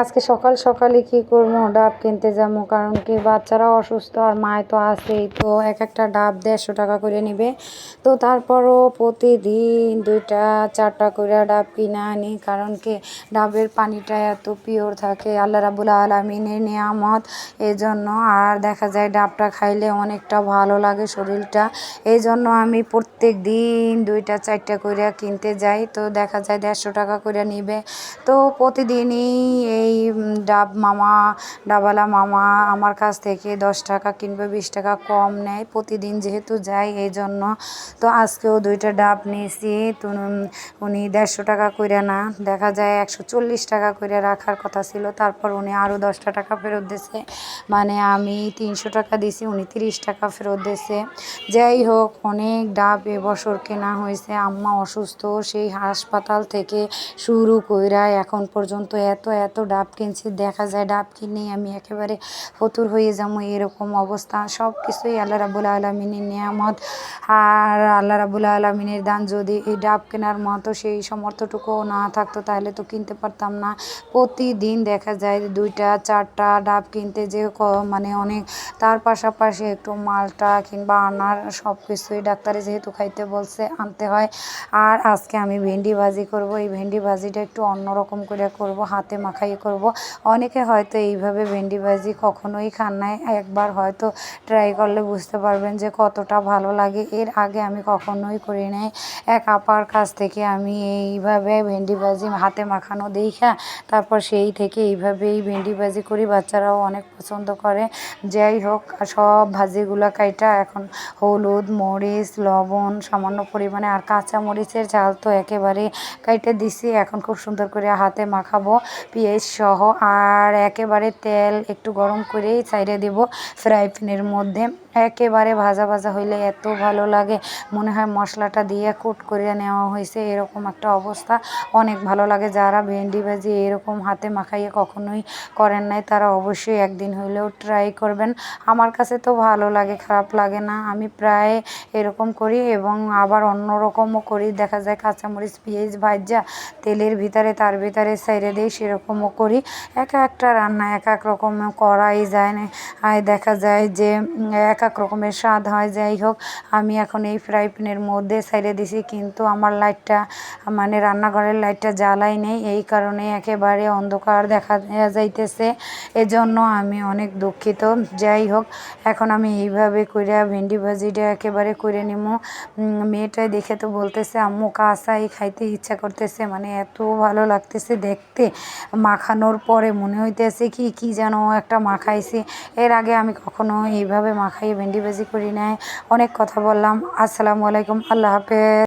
আজকে সকাল সকালে কি করব? ডাব কিনতে যাব, কারণ কি বাচ্চারা অসুস্থ আর মায় তো আসেই তো এক একটা ডাব দেড়শো টাকা করে নিবে। তো তারপরও প্রতিদিন দুইটা, চারটা করে ডাব কিনে আনি, কারণ কি ডাবের পানিটা এত পিওর থাকে, আল্লাহ রাবুল আলমিনের নিয়ামত। এই জন্য আর দেখা যায় ডাবটা খাইলে অনেকটা ভালো লাগে শরীরটা। এই জন্য আমি প্রত্যেক দিন দুইটা, চারটা করে কিনতে যাই, তো দেখা যায় দেড়শো টাকা করে নিবে। তো প্রতিদিনই এই ডাব মামা ডাবওয়ালা মামা আমার কাছ থেকে দশ টাকা কিংবা বিশ টাকা কম নেয় প্রতিদিন যেহেতু যাই এই জন্য। তো আজকেও দুইটা ডাব নিয়েছি। তো উনি দেড়শো টাকা করে না, দেখা যায় একশো চল্লিশ টাকা করে রাখার কথা ছিল। তারপর উনি আরও দশটা টাকা ফেরত দিয়েছে মানে আমি তিনশো টাকা দিছি, উনি তিরিশ টাকা ফেরত দিয়েছে যাই হোক, অনেক ডাব এবছর কেনা হয়েছে। আম্মা অসুস্থ, সেই হাসপাতাল থেকে শুরু কইরা এখন পর্যন্ত এত এত ডাব কিনছি, দেখা যায় ডাব কিনেই আমি একেবারে ফতুর হয়ে যাব, এরকম অবস্থা। সব কিছুই আল্লাহ রাবুল আলমিনের নিয়ামত। আর আল্লাহ রাবুল আলমিনের দান যদি এই ডাব কেনার মতো সেই সমর্থটুকুও না থাকতো, তাহলে তো কিনতে পারতাম না। প্রতিদিন দেখা যায় দুইটা, চারটা ডাব কিনতে যে মানে অনেক, তার পাশাপাশি একটু মালটা কিংবা আনার সব কিছুই ডাক্তারে যেহেতু খাইতে বলছে, আনতে হয়। আর আজকে আমি ভেন্ডি ভাজি করব, এই ভেন্ডি ভাজিটা একটু অন্যরকম করে করব, হাতে মাখাই করব। অনেকে হয়তো এইভাবে ভেন্ডি ভাজি কখনোই খান নাই। একবার হয়তো ট্রাই করলে বুঝতে পারবেন যে কতটা ভালো লাগে। এর আগে আমি কখনোই করি নাই। এক আপার কাছ থেকে আমি এইভাবে ভেন্ডি ভাজি হাতে মাখানো দেখা, তারপর সেই থেকে এইভাবেই ভেন্ডি ভাজি করি। বাচ্চারাও অনেক পছন্দ করে। যাই হোক সব ভাজিগুলো কাইটা এখন হলুদ, মরিচ, লবণ সামান্য পরিমাণে আর কাঁচা মরিচের ঝাল তো একেবারে কাইটে দিছি। এখন খুব সুন্দর করে হাতে মাখাবো। পেঁয়াজ সহ আর একেবারে তেল একটু গরম করেই সাইডে দেব ফ্রাই প্যানের মধ্যে। একেবারে ভাজা ভাজা হইলে এত ভালো লাগে। মনে হয় মশলাটা দিয়ে কুট করে নেওয়া হয়েছে এরকম একটা অবস্থা। অনেক ভালো লাগে। যারা ভেন্ডি ভাজি এরকম হাতে মাখাইয়ে কখনোই করেন নাই, তারা অবশ্যই একদিন হইলেও ট্রাই করবেন। আমার কাছে তো ভালো লাগে, খারাপ লাগে না। আমি প্রায় এরকম করি এবং আবার অন্য রকমও করি। দেখা যায় কাঁচামরিচ, পেঁয়াজ ভাজা, তেলের ভিতরে, তার ভিতরে সাইডে দিই, সেরকমও করি। এক একটা রান্না এক এক রকম করাই যায় না। দেখা যায় যে, এক এক রকমের স্বাদ হয়। যাই হোক, আমি এখন এই ফ্রাই প্যানের মধ্যে সাইডে দিছি, কিন্তু আমার লাইটটা মানে রান্নাঘরের লাইটটা জ্বালাই নেই। এই কারণে একেবারে অন্ধকার দেখা যাইতেছে। এজন্য আমি অনেক দুঃখিত। যাই হোক, এখন আমি এইভাবে কইরা ভেন্ডি ভাজিটা একেবারে করে নিমো। মেয়েটাই দেখে তো বলতেছে, আম্মু, কাঁচাই খাইতে ইচ্ছা করতেছে মানে এত ভালো লাগতেছে দেখতে। মাখানোর পরে মনে হইতেছে কি কি যেন একটা মাখাইছি। এর আগে আমি কখনো এইভাবে মাখাইয়ে ভেন্ডি ভাজি করি নাই। অনেক কথা বললাম। আসসালামু আলাইকুম। আল্লাহ হাফেজ।